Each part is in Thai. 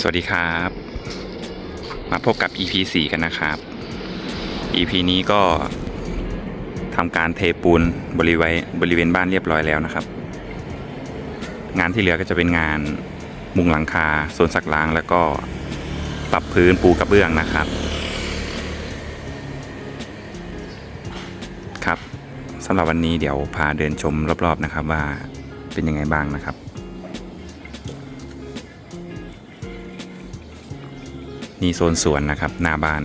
สวัสดีครับ มาพบกับ EP 4 กันนะครับ EP นี้ก็ทำการเทปูนบริเวณบริเวณบ้านเรียบร้อยแล้วนะครับ งานที่เหลือก็จะเป็นงานมุงหลังคาโซนสักล้างแล้วก็ปรับพื้นปูกระเบื้องนะครับครับสำหรับวันนี้เดี๋ยวพาเดินชมรอบๆนะครับว่าเป็นยังไงบ้างนะครับ นี่โซนสวนนะครับ หน้าบ้าน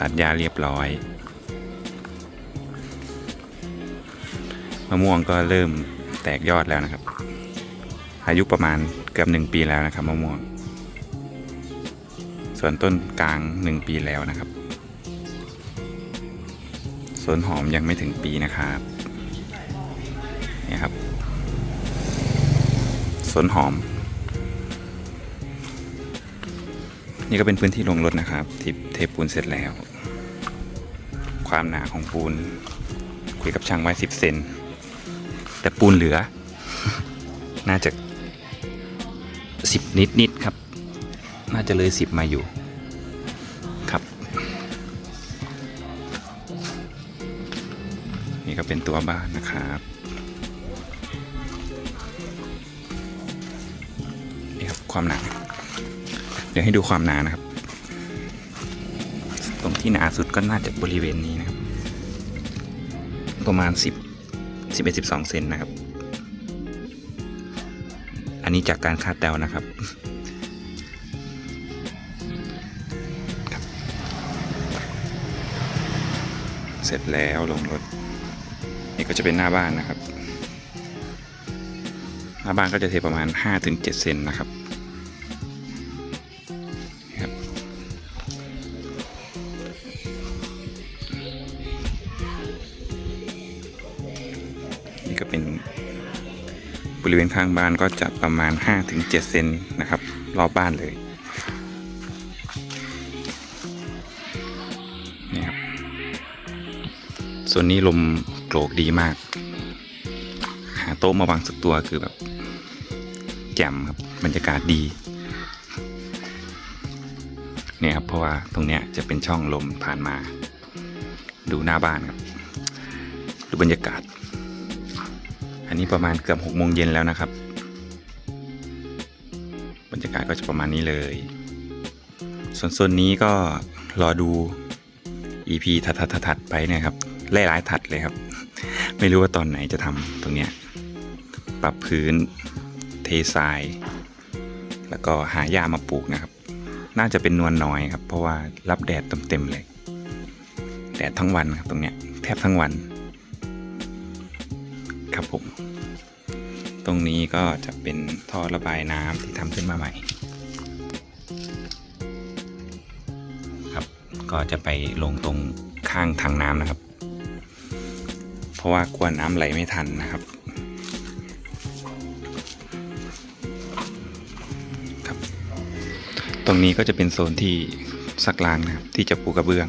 ตัดหญ้าเรียบร้อยมะม่วงก็เริ่มแตกยอดแล้วนะครับ อายุประมาณเกือบหนึ่งปีแล้วนะครับมะม่วง ส่วนต้นกลางหนึ่งปีแล้วนะครับสวนหอมยังไม่ถึงปีนะครับนี่ครับสวนหอม นี่ก็เป็นพื้นที่ลงรถนะครับที่เทปูนเสร็จแล้ว ความหนาของปูน คุยกับช่างไว้10เซนแต่ปูนเหลือ น่าจะ10นิดนิดๆครับ น่าจะเลย10มาอยู่ครับ นี่ก็เป็นตัวบ้านนะครับนี่ครับความหนา ดี๋ยวให้ดูความหนานะครับ ตรงที่หนาสุดก็น่าจะบริเวณนี้นะครับ ประมาณ 10 11 12เซนนะครับ อันนี้จากการคาดเดานะครับเสร็จแล้วลงรถ นี่ก็จะเป็นหน้าบ้านนะครับ หน้าบ้านก็จะเทประมาณ 5-7 เซนนะครับ ริเวณข้างบ้านก็จะประมาณ 5-7 เซนนะครับ รอบบ้านเลยนี่ครับส่วนนี้ลมโกรกดีมาก หาโต๊ะมาวางสักตัวคือแบบแจ่มครับบรรยากาศดีเนี่ยครับเพราะว่าตรงเนี้ยจะเป็นช่องลมผ่านมา ดูหน้าบ้านครับ ดูบรรยากาศ อันนี้ประมาณเกือบหกโมงเย็นแล้วนะครับ บรรยากาศก็จะประมาณนี้เลย ส่วนโซนนี้ก็รอดู EP ถัดๆๆไปนะครับไล่หลายๆถัดเลยครับ ไม่รู้ว่าตอนไหนจะทำตรงเนี้ย ปรับพื้น เททราย แล้วก็หาหญ้ามาปลูกนะครับ น่าจะเป็นนวลน้อยครับ เพราะว่ารับแดดเต็มๆเลย แดดทั้งวันครับตรงเนี้ยแทบทั้งวัน ครับผม ตรงนี้ก็จะเป็นท่อระบายน้ำที่ทำขึ้นมาใหม่ ครับ ก็จะไปลงตรงข้างทางน้ำนะครับ เพราะว่ากลัวน้ำไหลไม่ทันนะครับครับ ตรงนี้ก็จะเป็นโซนที่ซักล้างนะครับที่จะปูกระเบื้อง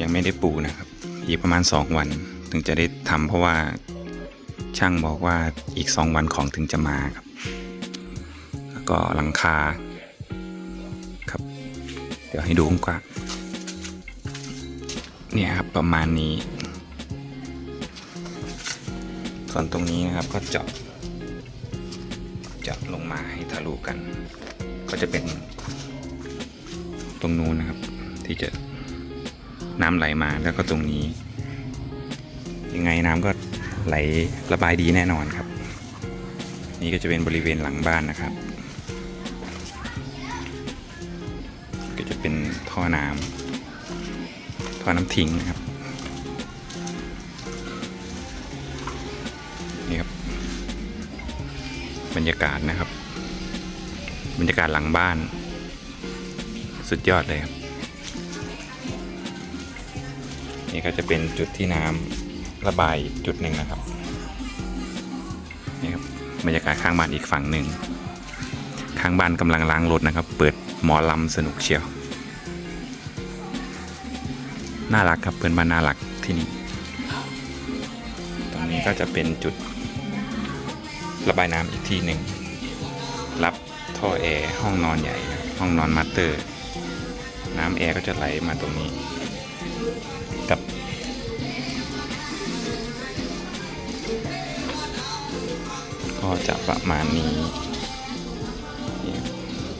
ยังไม่ได้ปูนะครับ อีกประมาณ 2 วัน ถึงจะได้ทำเพราะว่าช่างบอกว่าอีก 2 วันของถึงจะมาครับ แล้วก็หลังคาครับ เดี๋ยวให้ดูกว้างเนี่ยครับประมาณนี้ ส่วนตรงนี้นะครับก็เจาะเจาะลงมาให้ทะลุกัน ก็จะเป็นตรงนู้นนะครับที่จะ น้ำไหลมาแล้วก็ตรงนี้ ยังไงน้ำก็ไหลระบายดีแน่นอนครับ นี่ก็จะเป็นบริเวณหลังบ้านนะครับ ก็จะเป็นท่อน้ำท่อน้ำทิ้งนะครับนี่ครับ บรรยากาศนะครับ บรรยากาศหลังบ้าน สุดยอดเลยครับ นี่ก็จะเป็นจุดที่น้ำระบายจุดหนึ่งนะครับนี่ครับบรรยากาศข้างบ้านอีกฝั่งหนึ่งข้างบ้านกำลังล้างรถนะครับ เปิดหมอลำสนุกเชียวน่ารักครับเพื่อนบ้านน่ารักที่นี่ตรงนี้ก็จะเป็นจุดระบายน้ำอีกที่หนึ่งรับท่อแอร์ห้องนอนใหญ่ห้องนอนมาสเตอร์ น้ำแอร์ก็จะไหลมาตรงนี้ กับ ก็จะประมาณนี้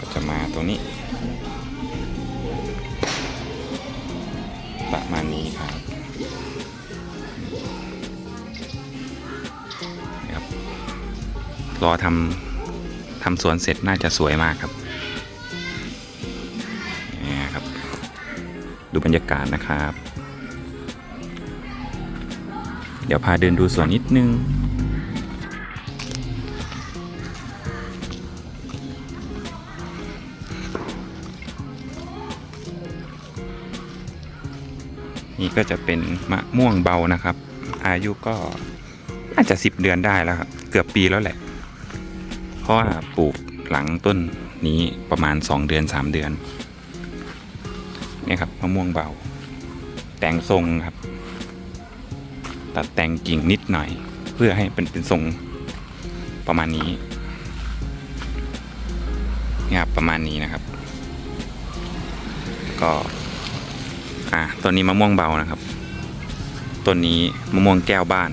ก็จะมาตรงนี้ ประมาณนี้ครับครับ รอทำทำสวนเสร็จน่าจะสวยมากครับนี่ครับดูบรรยากาศนะครับ เดี๋ยวพาเดินดูสวนนิดนึง นี่ก็จะเป็นมะม่วงเบานะครับ อายุก็น่าจะสิบเดือนได้แล้วครับ เกือบปีแล้วแหละ เพราะว่าปลูกหลังต้นนี้ประมาณ 2 เดือน 3 เดือน นี่ครับมะม่วงเบา แต่งทรงครับ ตัดแต่งกิ่งนิดหน่อย เพื่อให้เป็นเป็นทรงประมาณนี้นี่ยครับประมาณนี้นะครับ ก็อะต้นนี้มะม่วงเบานะครับต้นนี้มะม่วงแก้วบ้าน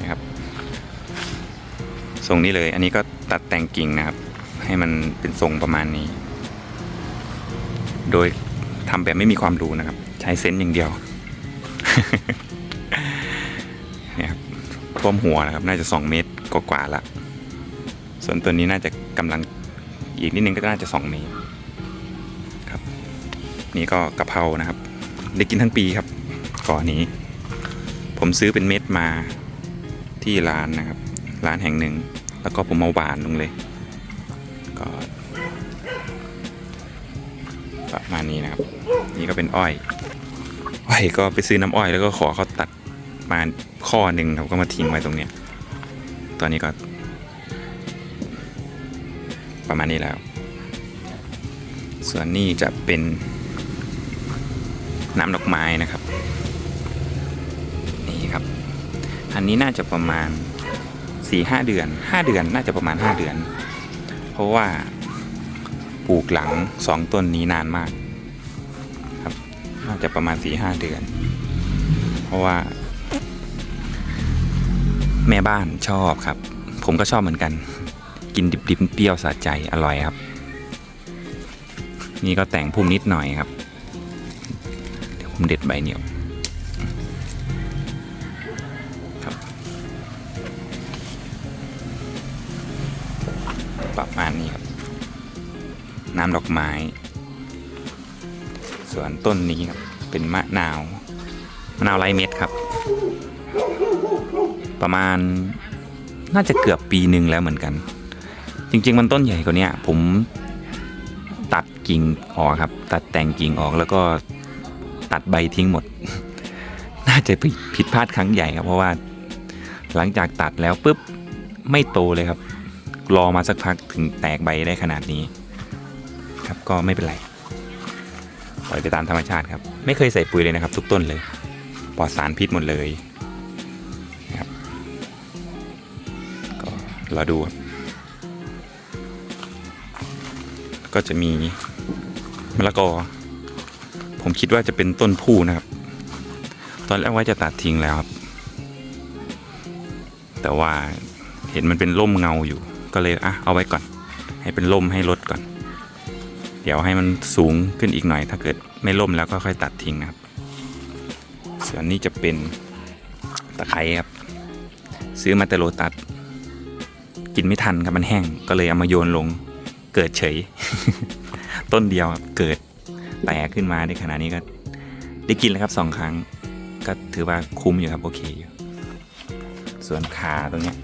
นะครับทรงนี้เลย อันนี้ก็ตัดแต่งกิ่งนะครับ ให้มันเป็นทรงประมาณนี้ โดย ทำแบบไม่มีความรู้นะครับ ใช้เซนส์อย่างเดียวเนี่ยครับท่วมหัวนะครับ น่าจะ 2 เมตรกว่าๆละ ส่วนตัวนี้น่าจะกำลังอีกนิดนึงก็น่าจะ 2 เมตรครับ นี่ก็กะเพรานะครับ ได้กินทั้งปีครับก่อนนี้ ผมซื้อเป็นเม็ดมาที่ร้านนะครับ ร้านแห่งหนึ่ง แล้วก็ผมเอาหวานลงเลย ก็ ประมาณนี้นะครับ นี่ก็เป็นอ้อยอ้อยก็ไปซื้อน้ำอ้อยแล้วก็ขอเขาตัดมาข้อหนึ่งครับก็มาทิ้งไว้ตรงเนี้ยตอนนี้ก็ ประมาณนี้แล้ว ส่วนนี้จะเป็นน้ำดอกไม้นะครับ นี่ครับ อันนี้น่าจะประมาณ4ี่ห้าเดือนห้าเดือนน่าจะประมาณ 5 เดือน เพราะว่า ปลูกหลังสองต้นนี้นานมากครับ น่าจะประมาณ4ี่ห้าเดือน เพราะว่า แม่บ้านชอบครับ ผมก็ชอบเหมือนกัน กินดิบๆเปรี้ยวสะใจอร่อยครับ นี่ก็แต่งพุ่มนิดหน่อยครับ เดี๋ยวผมเด็ดใบเหนียวครับประมาณนี้ครับ น้ำดอกไม้ ส่วนต้นนี้ครับเป็นมะนาวมะนาวไรเม็ดครับ ประมาณน่าจะเกือบปีหนึ่งแล้วเหมือนกัน จริง ๆ มันต้นใหญ่กว่านี้ผมตัดกิ่งออกครับ ตัดแต่งกิ่งออกแล้วก็ตัดใบทิ้งหมด น่าจะผิดพลาดครั้งใหญ่ครับ เพราะว่าหลังจากตัดแล้วปุ๊บไม่โตเลยครับ รอมาสักพักถึงแตกใบได้ขนาดนี้ ครับก็ไม่เป็นไรปล่อยไปตามธรรมชาติครับ ไม่เคยใส่ปุ๋ยเลยนะครับ ทุกต้นเลยปลอดสารพิษหมดเลยนะครับก็รอดูครับก็จะมีมะละกอ ผมคิดว่าจะเป็นต้นผู้นะครับ ตอนแรกว่าจะตัดทิ้งแล้วครับ แต่ว่าเห็นมันเป็นร่มเงาอยู่ ก็เลยอะเอาไว้ก่อน ให้เป็นร่มให้ลดก่อน เดี๋ยวให้มันสูงขึ้นอีกหน่อย ถ้าเกิดไม่ร่มแล้วก็ค่อยตัดทิ้งนะครับ ส่วนนี้จะเป็นตะไคร้ครับ ซื้อมาแต่โลตัสกินไม่ทันครับมันแห้งก็เลยเอามาโยนลงเกิดเฉย ต้นเดียวเกิดแตกขึ้นมาในขณะนี้ก็ ได้กินแล้วครับสองครั้ง ก็ถือว่าคุ้มอยู่ครับโอเคอยู่ส่วนขาตรงเนี้ย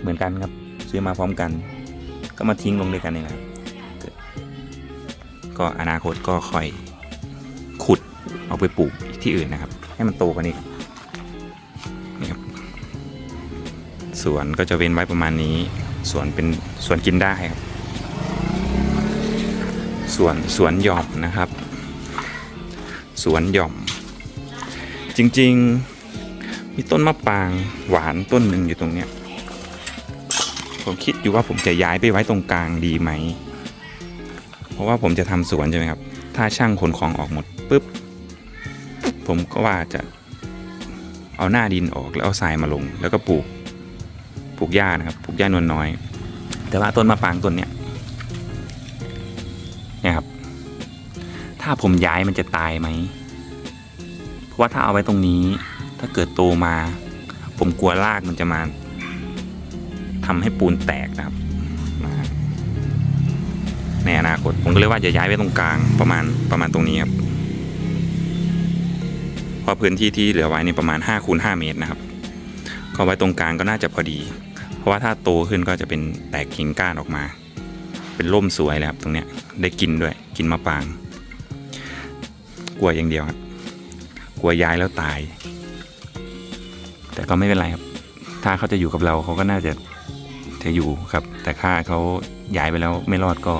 เหมือนกันครับ ซื้อมาพร้อมกัน ก็มาทิ้งลงด้วยกันนี่แหละครับ ก็อนาคตก็ค่อยขุดเอาไปปลูกที่อื่นนะครับ ให้มันโตกว่านี้นี่ครับสวนก็จะเว้นไว้ประมาณนี้สวนเป็นสวนกินได้ครับสวนสวนหย่อมนะครับ สวนหย่อม จริงๆมีต้นมะปรางหวานต้นหนึ่งอยู่ตรงเนี้ยผมคิดอยู่ว่าผมจะย้ายไปไว้ตรงกลางดีไหม เพราะว่าผมจะทำสวนใช่ไหมครับ ถ้าช่างขนของออกหมดปุ๊บ ผมก็ว่าจะเอาหน้าดินออกแล้วเอาทรายมาลง แล้วก็ปลูกปลูกหญ้านะครับปลูกหญ้านวลน้อย แต่ว่าต้นมะปรางต้นเนี้ยเนี่ยครับ ถ้าผมย้ายมันจะตายไหมเพราะว่าถ้าเอาไว้ตรงนี้ ถ้าเกิดโตมา ผมกลัวรากมันจะมาทำให้ปูนแตกนะครับ ในอนาคต ผมก็เลยว่าจะย้ายไปตรงกลางประมาณประมาณตรงนี้ครับเพราะพื้นที่ที่เหลือไว้นี่ประมาณ5คูณ5เมตรนะครับ ก็ไว้ตรงกลางก็น่าจะพอดี เพราะว่าถ้าโตขึ้นก็จะเป็นแตกกิ่งก้านออกมา เป็นร่มสวยเลยครับตรงเนี้ยได้กินด้วยกินมะปราง กลัวอย่างเดียวครับกลัวย้ายแล้วตาย แต่ก็ไม่เป็นไรครับ ถ้าเขาจะอยู่กับเราเขาก็น่าจะจะอยู่ครับ แต่ถ้าเขาย้ายไปแล้วไม่รอดก็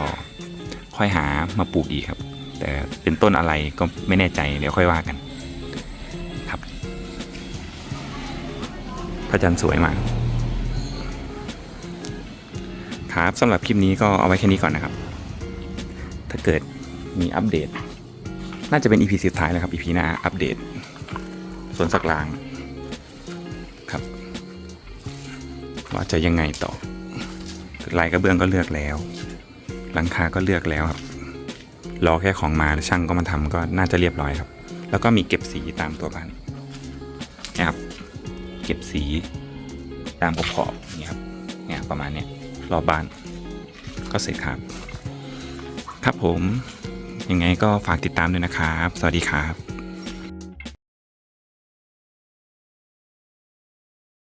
ค่อยหามาปลูกอีกครับ แต่เป็นต้นอะไรก็ไม่แน่ใจเดี๋ยวค่อยว่ากันครับพระจันทร์สวยมากครับสำหรับคลิปนี้ก็เอาไว้แค่นี้ก่อนนะครับ ถ้าเกิดมีอัปเดต น่าจะเป็น EP สุดท้ายแล้วครับ EP หน้าอัปเดตส่วนสักลางครับ ว่าจะยังไงต่อลายกระเบื้องก็เลือกแล้ว หลังคาก็เลือกแล้วครับ รอแค่ของมาแล้วช่างก็มาทำก็น่าจะเรียบร้อยครับ แล้วก็มีเก็บสีตามตัวบ้านนะครับ เก็บสีตามขอบๆอย่างเงี้ยครับเนี่ยประมาณเนี้ยรอบบ้านก็เสร็จครับ ครับผม ยังไงก็ฝากติดตามด้วยนะครับ สวัสดีครับ